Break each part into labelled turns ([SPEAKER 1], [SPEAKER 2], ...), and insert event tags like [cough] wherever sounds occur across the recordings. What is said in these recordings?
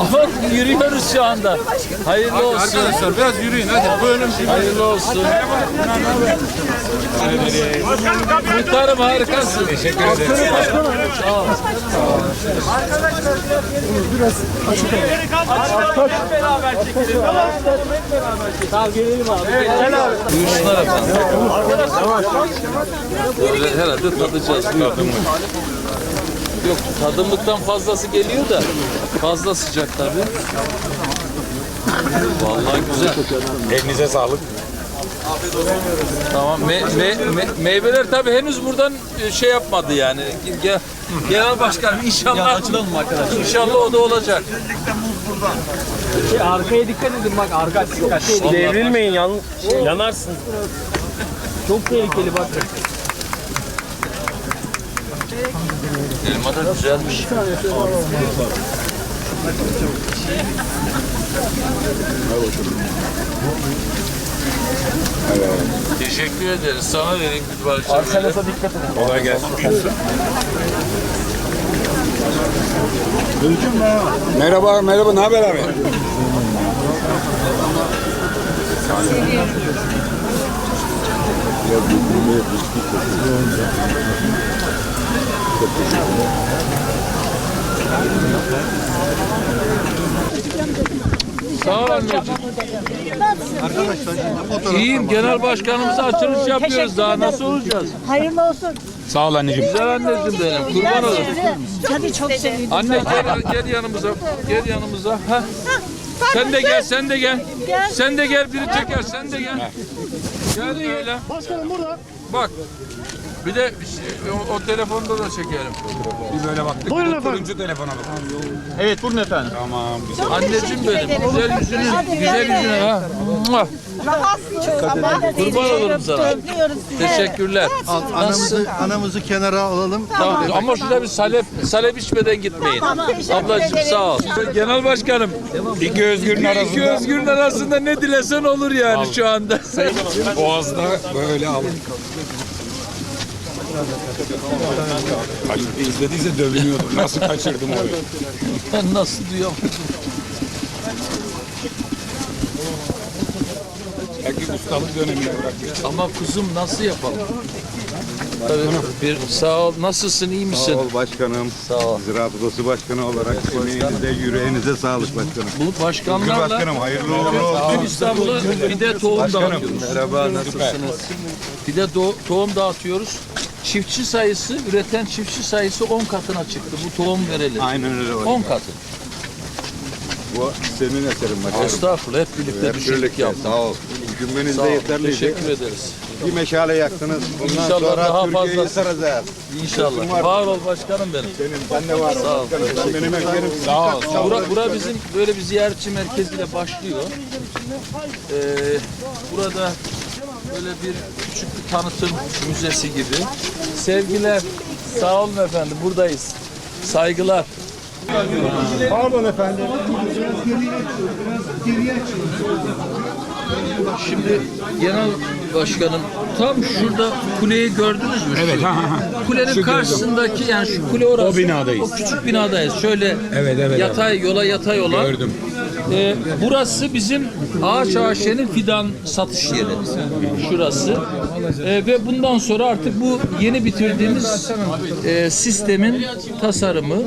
[SPEAKER 1] Ama yürüyoruz şu anda. Hayırlı olsun.
[SPEAKER 2] Arkadaşlar biraz yürüyün hadi. Buyurun.
[SPEAKER 1] Hayırlı olsun. Muhtarım harikasın. Teşekkür ederim. Sağ ol. Buyursunlar efendim. Böyle herhalde tadacağız. Buyurun. Yok tadımlıktan fazlası geliyor da fazla sıcak tabii. Vallahi güzel.
[SPEAKER 2] Elinize sağlık.
[SPEAKER 1] Tamam. Me, me, me, meyveler tabii henüz buradan e, şey yapmadı yani. Ge, genel başkanım inşallah açılalım arkadaşlar. İnşallah o da olacak.
[SPEAKER 3] Şey, arkaya dikkat edin bak arka dikkat edin. Devrilmeyin yan, yanarsın. Çok tehlikeli bak.
[SPEAKER 1] Elma da güzelmiş. Teşekkür ederiz. Sana vereyim bir parça.
[SPEAKER 3] Arkanıza dikkat edin.
[SPEAKER 2] Kolay gelsin. Merhaba, merhaba. Ne haber abi?
[SPEAKER 1] Sağ ol anneciğim. İyiyim. Genel başkanımıza açılış yapıyoruz. Daha nasıl olacağız?
[SPEAKER 4] Hayırlı olsun.
[SPEAKER 2] Sağ ol anneciğim.
[SPEAKER 1] Güzel anneciğim benim. Kurban olurum.
[SPEAKER 4] Tabii çok sevindim.
[SPEAKER 1] Anne gel, gel yanımıza. Gel yanımıza. Heh. Sen de gel, sen de gel. Sen de gel, biri çeker, sen de gel. Gel öyle.
[SPEAKER 4] Başkanım burada.
[SPEAKER 1] Bak. Bir de o, o telefonda da çekelim.
[SPEAKER 2] Bir böyle baktık.
[SPEAKER 4] Buyurun efendim.
[SPEAKER 2] Turuncu telefona bak.
[SPEAKER 3] Evet buyurun efendim.
[SPEAKER 2] Tamam. Güzel.
[SPEAKER 1] Anneciğim benim. Güzel yüzünü, güzel yüzünü ha. Muah. Kurban olurum sana. Teşekkürler.
[SPEAKER 5] Anamızı, anamızı kenara alalım.
[SPEAKER 1] Tamam. Ama şurada bir salep, salep içmeden gitmeyin. Ablacığım sağ ol. Genel başkanım.
[SPEAKER 2] İki özgürün
[SPEAKER 1] İki
[SPEAKER 2] arasında
[SPEAKER 1] özgürün arasında ne dilesen olur yani şu anda.
[SPEAKER 2] boğazda böyle alın. Kaç izlediyse dövünüyordu. Nasıl kaçırdım orayı?
[SPEAKER 1] Ben nasıl duyuyorum?
[SPEAKER 2] Belki ustalık dönemine bırakmış.
[SPEAKER 1] Ama kuzum nasıl yapalım? Tabii bir sağ ol. Nasılsın? iyi misin?
[SPEAKER 5] Sağ ol başkanım.
[SPEAKER 1] Sağ ol.
[SPEAKER 5] Ziraat Odası Başkanı olarak emeğinize, yüreğinize sağlık başkanım.
[SPEAKER 1] Bu başkanlarla
[SPEAKER 5] Başkanım hayırlı uğurlu olsun.
[SPEAKER 1] bütün İstanbul'a bir de tohum
[SPEAKER 5] Başkanım
[SPEAKER 1] dağıtıyoruz.
[SPEAKER 5] merhaba nasılsınız?
[SPEAKER 1] Bir de do- tohum dağıtıyoruz. Çiftçi sayısı, üreten çiftçi sayısı 10 katına çıktı. Bu tohum verelim.
[SPEAKER 5] Aynen öyle
[SPEAKER 1] 10
[SPEAKER 5] başkanım.
[SPEAKER 1] katı.
[SPEAKER 5] Bu senin eserin başkanım.
[SPEAKER 1] Estağfurullah hep birlikte
[SPEAKER 5] Hep
[SPEAKER 1] düşündük
[SPEAKER 5] birlikte
[SPEAKER 1] yaptık.
[SPEAKER 5] sağ ol. Cümleniz
[SPEAKER 1] Sağ
[SPEAKER 5] de yeterliydi.
[SPEAKER 1] Teşekkür ederiz.
[SPEAKER 5] Bir meşale yaktınız. Bundan
[SPEAKER 1] İnşallah
[SPEAKER 5] sonra
[SPEAKER 1] daha
[SPEAKER 5] Türkiye'yi
[SPEAKER 1] fazlası.
[SPEAKER 5] saracağız.
[SPEAKER 1] İnşallah.
[SPEAKER 5] var.
[SPEAKER 1] Var ol başkanım benim.
[SPEAKER 5] Senin, ben de var
[SPEAKER 1] Sağ ol.
[SPEAKER 5] Sen benim ekmeğim.
[SPEAKER 1] Sağ ol. Bura, bura bizim böyle bir ziyaretçi merkeziyle başlıyor. Ee, burada böyle bir küçük bir tanıtım müzesi gibi. Sevgiler. Sağ olun efendim. Buradayız. Saygılar.
[SPEAKER 5] Pardon efendim.
[SPEAKER 1] Şimdi genel başkanım tam şurada kuleyi gördünüz mü? Evet. Kulenin karşısındaki yani şu kule orası.
[SPEAKER 2] O binadayız.
[SPEAKER 1] O küçük binadayız. Şöyle
[SPEAKER 2] Evet, evet,
[SPEAKER 1] yatay yola yatay olan.
[SPEAKER 2] Gördüm.
[SPEAKER 1] Ee, burası bizim Ağaç AŞ'nin fidan satış yeri. Şurası. Ee, ve bundan sonra artık bu yeni bitirdiğimiz e, sistemin tasarımı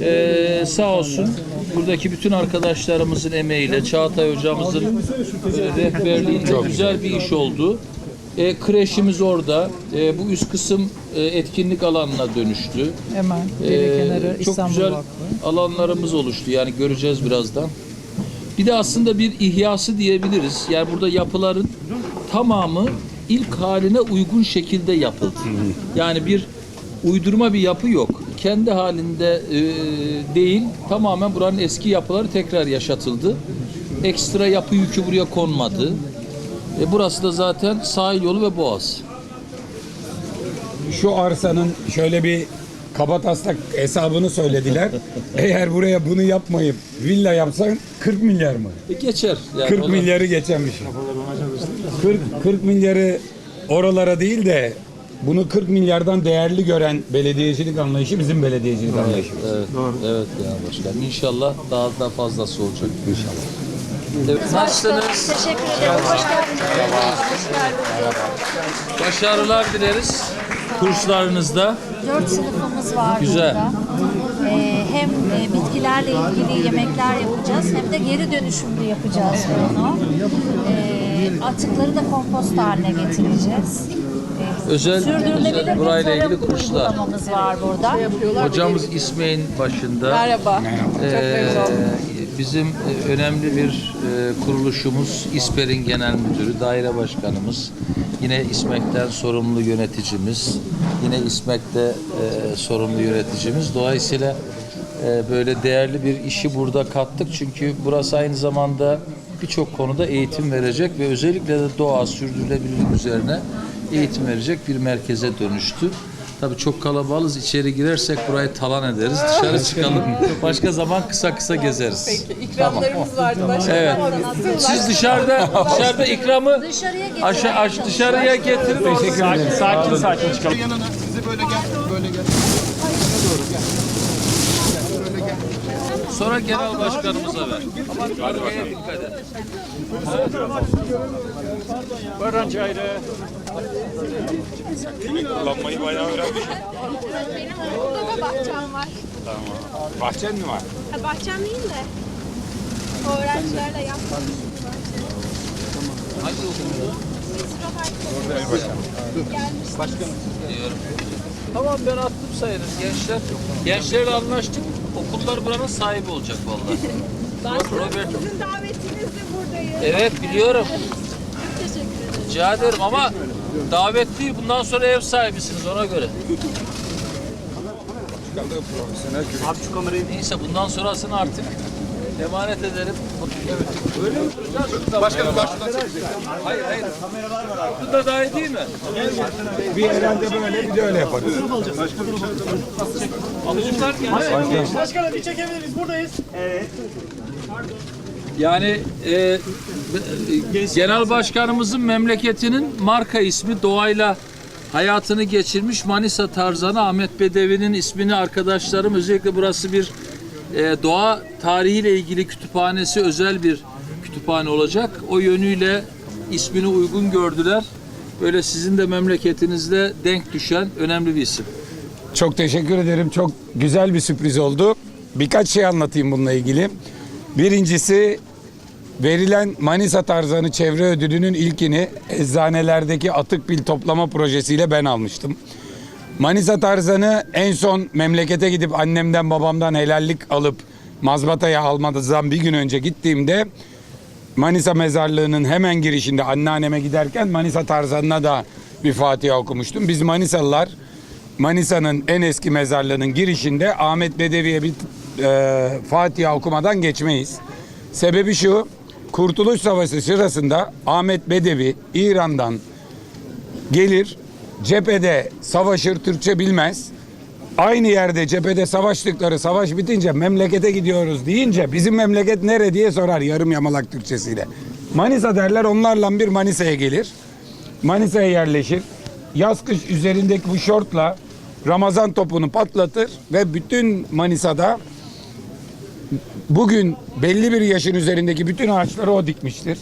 [SPEAKER 1] e, sağ olsun buradaki bütün arkadaşlarımızın emeğiyle Çağatay hocamızın e, rehberliğinde güzel bir iş oldu. E, kreşimiz orada. E, bu üst kısım e, etkinlik alanına dönüştü.
[SPEAKER 6] Hemen dere kenarı
[SPEAKER 1] çok
[SPEAKER 6] İstanbul
[SPEAKER 1] güzel
[SPEAKER 6] Vakfı.
[SPEAKER 1] alanlarımız oluştu. Yani göreceğiz birazdan. Bir de aslında bir ihyası diyebiliriz. Yani burada yapıların tamamı ilk haline uygun şekilde yapıldı. Yani bir uydurma bir yapı yok. Kendi halinde e, değil, tamamen buranın eski yapıları tekrar yaşatıldı. Ekstra yapı yükü buraya konmadı. E, burası da zaten sahil yolu ve boğaz.
[SPEAKER 2] Şu arsanın şöyle bir kabataslak hesabını söylediler. [laughs] Eğer buraya bunu yapmayıp villa yapsan 40 milyar mı?
[SPEAKER 1] E, geçer. Yani
[SPEAKER 2] 40
[SPEAKER 1] ona-
[SPEAKER 2] milyarı geçen bir şey. 40, 40 milyarı oralara değil de bunu 40 milyardan değerli gören belediyecilik anlayışı bizim belediyecilik anlayışımız.
[SPEAKER 1] Evet, evet ya başkan. İnşallah daha da fazlası olacak inşallah. Nasılsınız?
[SPEAKER 6] Teşekkür ederim. Hoş geldiniz.
[SPEAKER 1] Başarılar dileriz kurslarınızda.
[SPEAKER 6] Dört sınıfımız var
[SPEAKER 1] Güzel.
[SPEAKER 6] burada. Ee, hem e, bitkilerle ilgili yemekler yapacağız hem de geri dönüşümlü yapacağız bunu. Ee, atıkları da kompost haline getireceğiz.
[SPEAKER 1] Özel, özel burayla ilgili kurslar.
[SPEAKER 6] var burada.
[SPEAKER 1] Hocamız İsmail'in başında.
[SPEAKER 7] Merhaba.
[SPEAKER 1] Ee, bizim e, önemli bir e, kuruluşumuz İSPER'in genel müdürü, daire başkanımız, yine İSMEK'ten sorumlu yöneticimiz, yine İSMEK'te e, sorumlu yöneticimiz. Dolayısıyla e, böyle değerli bir işi burada kattık çünkü burası aynı zamanda birçok konuda eğitim verecek ve özellikle de doğa sürdürülebilirlik üzerine eğitim verecek bir merkeze dönüştü. Tabii çok kalabalığız. İçeri girersek burayı talan ederiz. Dışarı [laughs] çıkalım. Başka zaman kısa kısa gezeriz.
[SPEAKER 7] Peki ikramlarımız vardı başka
[SPEAKER 1] Evet. Siz dışarıda dışarıda ikramı
[SPEAKER 6] Dışarıya getirelim.
[SPEAKER 1] aşağı aş, dışarıya getirin.
[SPEAKER 2] Teşekkür ederim.
[SPEAKER 3] Sakin sakin çıkalım.
[SPEAKER 1] Sonra genel başkanımıza ver. Arkaya dikkat et.
[SPEAKER 2] Kullanmayı bayağı öğrenmiş.
[SPEAKER 8] Benim okulda da bahçem var.
[SPEAKER 2] Bahçen mi var?
[SPEAKER 8] Ha, bahçem değil de öğrencilerle yaptığım bahçe.
[SPEAKER 1] Hangi okulda? Diyorum. Tamam ben attım sayılır. Gençler, gençlerle anlaştık. Okullar buranın sahibi olacak vallahi. [laughs] Robert.
[SPEAKER 8] Sizin davetinizle buradayım.
[SPEAKER 1] Evet biliyorum.
[SPEAKER 8] Çok teşekkür ederim.
[SPEAKER 1] Rica ederim ama davet değil. Bundan sonra ev sahibisiniz ona göre.
[SPEAKER 3] Abi şu kamerayı
[SPEAKER 1] Neyse bundan sonrasını artık emanet ederim. Öyle mi duracağız? Başkanım Hayır hayır. Bu da daha iyi değil mi?
[SPEAKER 2] Bir herhalde böyle bir de öyle yaparız.
[SPEAKER 1] Alıcılar gelsin.
[SPEAKER 3] Başkanım bir çekebiliriz buradayız.
[SPEAKER 1] Yani e, genel başkanımızın memleketinin marka ismi doğayla hayatını geçirmiş Manisa Tarzanı Ahmet Bedevi'nin ismini arkadaşlarım özellikle burası bir e, doğa tarihiyle ilgili kütüphanesi özel bir kütüphane olacak. O yönüyle ismini uygun gördüler. Böyle sizin de memleketinizde denk düşen önemli bir isim.
[SPEAKER 2] Çok teşekkür ederim. Çok güzel bir sürpriz oldu. Birkaç şey anlatayım bununla ilgili. Birincisi verilen Manisa Tarzanı Çevre Ödülü'nün ilkini eczanelerdeki atık pil toplama projesiyle ben almıştım. Manisa Tarzanı en son memlekete gidip annemden babamdan helallik alıp mazbataya almadan bir gün önce gittiğimde Manisa mezarlığının hemen girişinde anneanneme giderken Manisa Tarzanı'na da bir Fatiha okumuştum. Biz Manisalılar Manisa'nın en eski mezarlığının girişinde Ahmet Bedevi'ye bir e, Fatiha okumadan geçmeyiz. Sebebi şu, Kurtuluş Savaşı sırasında Ahmet Bedevi İran'dan gelir, cephede savaşır, Türkçe bilmez. Aynı yerde cephede savaştıkları savaş bitince memlekete gidiyoruz deyince bizim memleket nere diye sorar yarım yamalak Türkçesiyle. Manisa derler onlarla bir Manisa'ya gelir. Manisa'ya yerleşir. Yaz kış üzerindeki bu şortla Ramazan topunu patlatır ve bütün Manisa'da bugün belli bir yaşın üzerindeki bütün ağaçları o dikmiştir.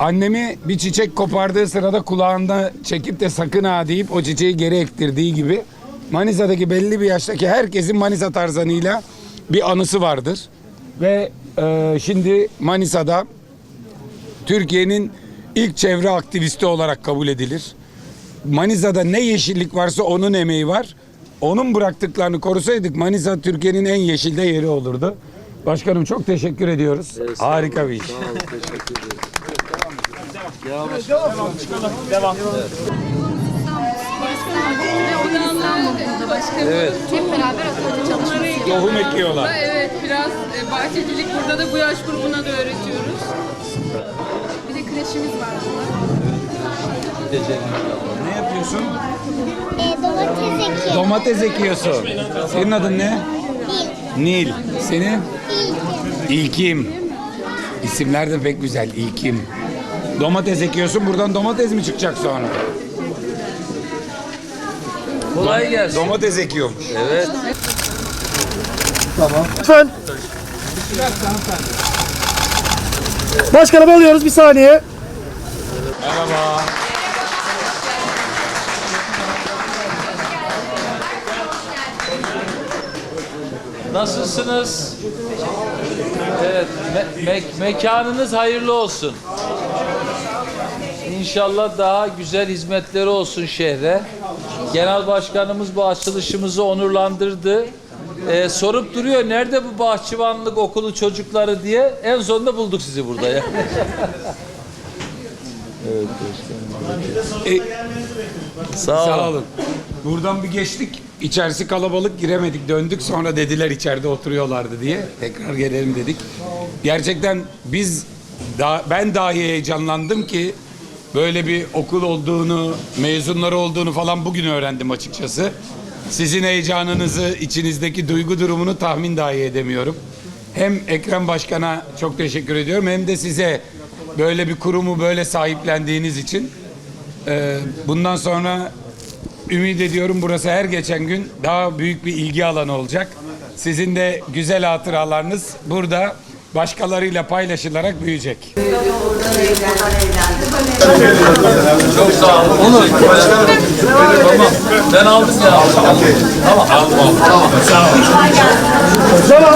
[SPEAKER 2] Annemi bir çiçek kopardığı sırada kulağında çekip de sakın ha deyip o çiçeği geri ektirdiği gibi Manisa'daki belli bir yaştaki herkesin Manisa tarzanıyla bir anısı vardır. Ve e, şimdi Manisa'da Türkiye'nin ilk çevre aktivisti olarak kabul edilir. Manisa'da ne yeşillik varsa onun emeği var. Onun bıraktıklarını korusaydık Manisa Türkiye'nin en yeşilde yeri olurdu. Başkanım çok teşekkür ediyoruz. Harika bir iş.
[SPEAKER 3] Devam.
[SPEAKER 1] Evet.
[SPEAKER 9] Hep beraber akıllı çalışması yapıyoruz.
[SPEAKER 2] Tohum ekiyorlar.
[SPEAKER 9] Evet, biraz e, bahçecilik burada da bu yaş grubuna da öğretiyoruz. Bir de kreşimiz var burada.
[SPEAKER 2] Ne yapıyorsun?
[SPEAKER 8] E, domates ekiyorum.
[SPEAKER 2] Domates ekiyorsun. Senin adın ne? Nil. Senin? İlkim. İsimler de pek güzel. İlkim. Domates ekiyorsun. Buradan domates mi çıkacak sonra?
[SPEAKER 1] Kolay gelsin.
[SPEAKER 2] Domates ekiyormuş.
[SPEAKER 1] Evet.
[SPEAKER 10] Lütfen. Başkanım alıyoruz bir saniye.
[SPEAKER 1] Nasılsınız? Evet, me- me- mekanınız hayırlı olsun. İnşallah daha güzel hizmetleri olsun şehre. Genel Başkanımız bu açılışımızı onurlandırdı. Ee, sorup duruyor nerede bu bahçıvanlık okulu çocukları diye. En sonunda bulduk sizi burada ya. [laughs]
[SPEAKER 2] E,
[SPEAKER 1] Sağ olun.
[SPEAKER 2] Sağ olun. Buradan bir geçtik. İçerisi kalabalık giremedik döndük sonra dediler içeride oturuyorlardı diye tekrar gelelim dedik. Gerçekten biz da, ben dahi heyecanlandım ki böyle bir okul olduğunu, mezunları olduğunu falan bugün öğrendim açıkçası. Sizin heyecanınızı, içinizdeki duygu durumunu tahmin dahi edemiyorum. Hem Ekrem Başkan'a çok teşekkür ediyorum hem de size böyle bir kurumu böyle sahiplendiğiniz için. Ee, bundan sonra ümit ediyorum burası her geçen gün daha büyük bir ilgi alanı olacak. Sizin de güzel hatıralarınız burada başkalarıyla paylaşılarak büyüyecek.
[SPEAKER 1] Çok sağ olun. Onur. Tamam. Ben aldım ya. Tamam. Aldım. Tamam. Sağ olun.
[SPEAKER 10] Tamam.